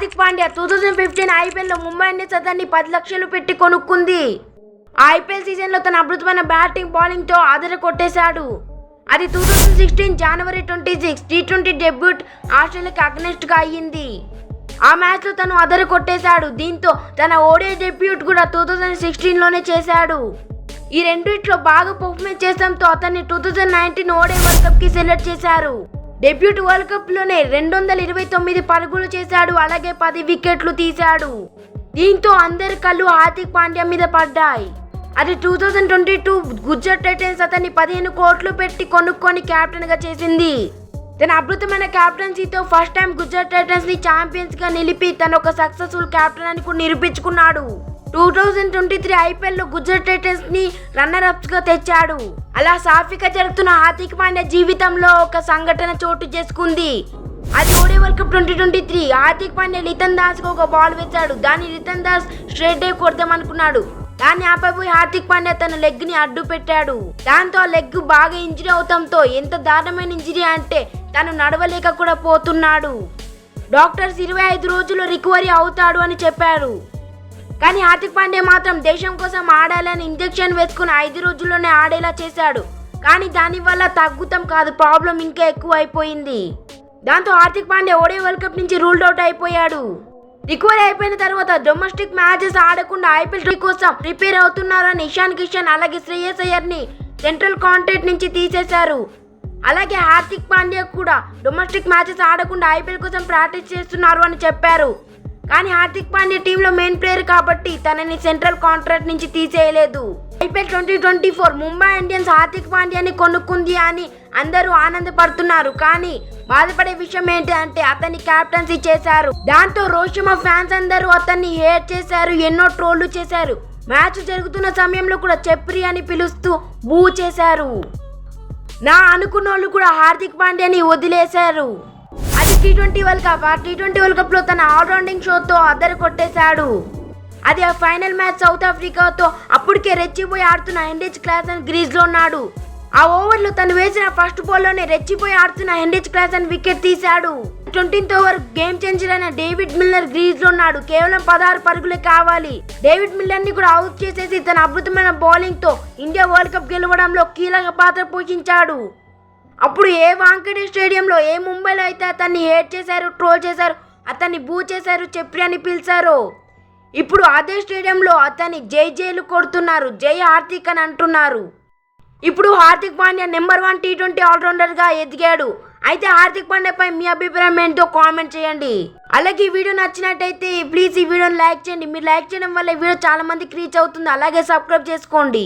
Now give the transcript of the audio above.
Hardik Pandya two thousand fifteen ఐపీఎల్లో Mumbai Indians అతన్ని పది లక్షలు పెట్టి కొనుక్కుంది. ఆ ఐపీఎల్ సీజన్లో తన అద్భుతమైన బ్యాటింగ్ బౌలింగ్తో ఆదర కొట్టేశాడు. అది టూ థౌజండ్ సిక్స్టీన్ జనవరి twenty six T twenty debut ఆస్ట్రేలియాకి అగ్నెస్ట్గా అయ్యింది. ఆ మ్యాచ్లో తను అదర కొట్టేశాడు. దీంతో తన ఓడే డెబ్యూట్ కూడా టూ థౌజండ్ సిక్స్టీన్లోనే చేశాడు. ఈ రెండిట్లో బాగా పర్ఫార్మెన్స్ చేసడంతో అతన్ని two thousand nineteen ODI world కప్కి select చేశారు. డెబ్యూట్ వరల్డ్ కప్లోనే రెండు వందల ఇరవై తొమ్మిది పరుగులు చేశాడు. అలాగే పది వికెట్లు తీశాడు. దీంతో అందరి కళ్ళు హార్దిక్ పాండ్యా మీద పడ్డాయి. అది two thousand twenty two Gujarat Titans అతన్ని పదిహేను కోట్లు పెట్టి కొనుక్కొని కెప్టెన్గా చేసింది. తన అద్భుతమైన క్యాప్టెన్సీతో ఫస్ట్ టైం గుజరాత్ టైటన్స్ని ఛాంపియన్స్గా నిలిపి తన ఒక సక్సెస్ఫుల్ కెప్టెన్ అని కూడా నిరూపించుకున్నాడు. టూ థౌజండ్ ట్వంటీ త్రీ ఐపీఎల్లో గుజరాత్ టైటన్స్ని రన్నర్ అప్స్గా తెచ్చాడు. అలా సాఫీగా జరుగుతున్న హార్దిక్ పాండ్యా జీవితంలో ఒక సంఘటన చోటు చేసుకుంది. అది ODI world cup twenty twenty three. Hardik Pandya Litton దాస్కు ఒక బాల్ వేశాడు. దాన్ని లితన్ దాస్ స్ట్రేట్ డే కొడదామనుకున్నాడు దాన్ని ఆపైపోయి హార్దిక్ పాండ్యా తన లెగ్ని అడ్డు పెట్టాడు. దాంతో ఆ లెగ్ బాగా ఇంజరీ అవటంతో ఎంత దారుణమైన ఇంజరీ అంటే తను నడవలేక కూడా పోతున్నాడు. డాక్టర్స్ ఇరవై ఐదు రోజుల్లో రికవరీ అవుతాడు అని చెప్పారు. కానీ హార్దిక్ పాండే మాత్రం దేశం కోసం ఆడాలని ఇంజెక్షన్ వేసుకుని ఐదు రోజుల్లోనే ఆడేలా చేశాడు. కానీ దానివల్ల తగ్గుతాం కాదు ప్రాబ్లం ఇంకా ఎక్కువ అయిపోయింది దాంతో Hardik Pandey ODI world cup నుంచి రూల్డ్ అవుట్ అయిపోయాడు. రికవరీ అయిపోయిన తర్వాత డొమెస్టిక్ మ్యాచెస్ ఆడకుండా ఐపీఎల్ కోసం ప్రిపేర్ అవుతున్నారని ఇషాన్ కిషన్ అలాగే శ్రేయస్ అయ్యర్ని సెంట్రల్ కాంట్రాక్ట్ నుంచి తీసేశారు. అలాగే హార్దిక్ పాండ్యా కూడా డొమెస్టిక్ మ్యాచెస్ ఆడకుండా ఐపీఎల్ కోసం ప్రాక్టీస్ చేస్తున్నారు అని చెప్పారు. కానీ హార్దిక్ పాండ్యా టీంలో మెయిన్ ప్లేయర్ కాబట్టి తనని సెంట్రల్ కాంట్రాక్ట్ నుంచి తీసేయలేదు. IPL twenty twenty four Mumbai Indians Hardik పాండ్యాని కొనుక్కుంది అని అందరూ ఆనందపడుతున్నారు. కానీ బాధపడే విషయం ఏంటి అంటే అతన్ని క్యాప్టెన్సీ చేశారు. దాంతో రోషిమా ఫ్యాన్స్ అందరూ అతన్ని హేట్ చేశారు ఎన్నో ట్రోళ్ళు చేశారు. మ్యాచ్ జరుగుతున్న సమయంలో కూడా చెప్రి అని పిలుస్తూ బూ చేశారు. నా అనుకున్న వాళ్ళు కూడా హార్దిక్ పాండ్యాని వదిలేశారు. అది టీ ట్వంటీ వరల్డ్ కప్ ఆ టీ ట్వంటీ వరల్డ్ కప్లో తన ఆల్రౌండింగ్ షోతో అద్దరు కొట్టేశాడు. అది ఆ ఫైనల్ మ్యాచ్ సౌత్ ఆఫ్రికాతో అప్పటికే రెచ్చిపోయి ఆడుతున్న హెండేజ్ క్లాస్ అని గ్రీజ్లో ఉన్నాడు. ఆ ఓవర్లో తను వేసిన ఫస్ట్ బాల్లోనే రెచ్చిపోయి ఆడుతున్న హెండేజ్ క్లాస్ వికెట్ తీశాడు. ట్వంటీన్త్ ఓవర్ గేమ్ చేంజర్ అయిన డేవిడ్ మిల్లర్ గ్రీజ్లో ఉన్నాడు. కేవలం పదహారు పరుగులే కావాలి. డేవిడ్ మిల్లర్ని కూడా అవుట్ చేసేసి తన అద్భుతమైన బౌలింగ్తో ఇండియా వరల్డ్ కప్ గెలవడంలో కీలక పాత్ర పోషించాడు. అప్పుడు ఏ వాంకటే స్టేడియంలో ఏ ముంబైలో అయితే అతన్ని హేట్ చేశారు ట్రోల్ చేశారు అతన్ని బూ చేశారు చెప్పి అని పిలిచారు ఇప్పుడు అదే స్టేడియంలో అతన్ని జై జైలు కొడుతున్నారు జై హార్దిక్ అని అంటున్నారు. ఇప్పుడు Hardik Pandya number one T twenty ఆల్రౌండర్గా ఎదిగాడు. అయితే హార్దిక్ పాండ్యాపై మీ అభిప్రాయం ఏంటో కామెంట్ చేయండి. అలాగే ఈ వీడియో నచ్చినట్టయితే ప్లీజ్ ఈ వీడియోని లైక్ చేయండి. మీరు లైక్ చేయడం వల్ల ఈ వీడియో చాలా మందికి రీచ్ అవుతుంది. అలాగే సబ్స్క్రైబ్ చేసుకోండి.